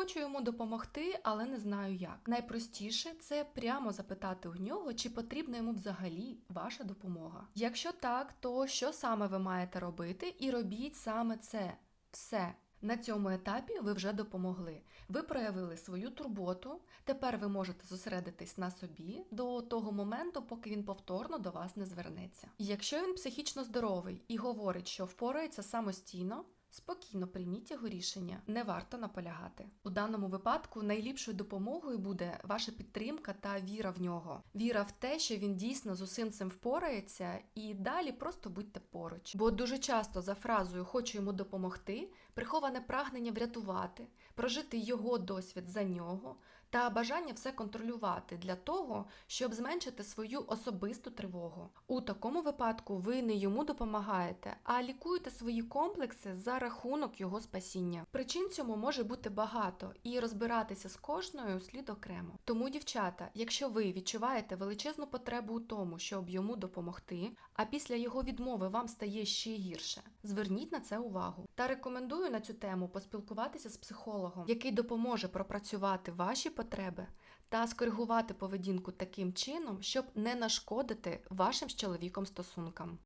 Хочу йому допомогти, але не знаю як. Найпростіше це прямо запитати у нього, чи потрібна йому взагалі ваша допомога. Якщо так, то що саме ви маєте робити, і робіть саме це. Все. На цьому етапі ви вже допомогли. Ви проявили свою турботу. Тепер ви можете зосередитись на собі до того моменту, поки він повторно до вас не звернеться. Якщо він психічно здоровий і говорить, що впорається самостійно. Спокійно прийміть його рішення, не варто наполягати. У даному випадку найліпшою допомогою буде ваша підтримка та віра в нього. Віра в те, що він дійсно з усім цим впорається, і далі просто будьте поруч. Бо дуже часто за фразою хочу йому допомогти приховане прагнення врятувати, прожити його досвід за нього та бажання все контролювати для того, щоб зменшити свою особисту тривогу. У такому випадку ви не йому допомагаєте, а лікуєте свої комплекси за рахунок його спасіння. Причин цьому може бути багато, і розбиратися з кожною слід окремо. Тому, дівчата, якщо ви відчуваєте величезну потребу у тому, щоб йому допомогти, а після його відмови вам стає ще гірше, зверніть на це увагу. Та рекомендую на цю тему поспілкуватися з психологом, який допоможе пропрацювати ваші потреби та скоригувати поведінку таким чином, щоб не нашкодити вашим з чоловіком стосункам.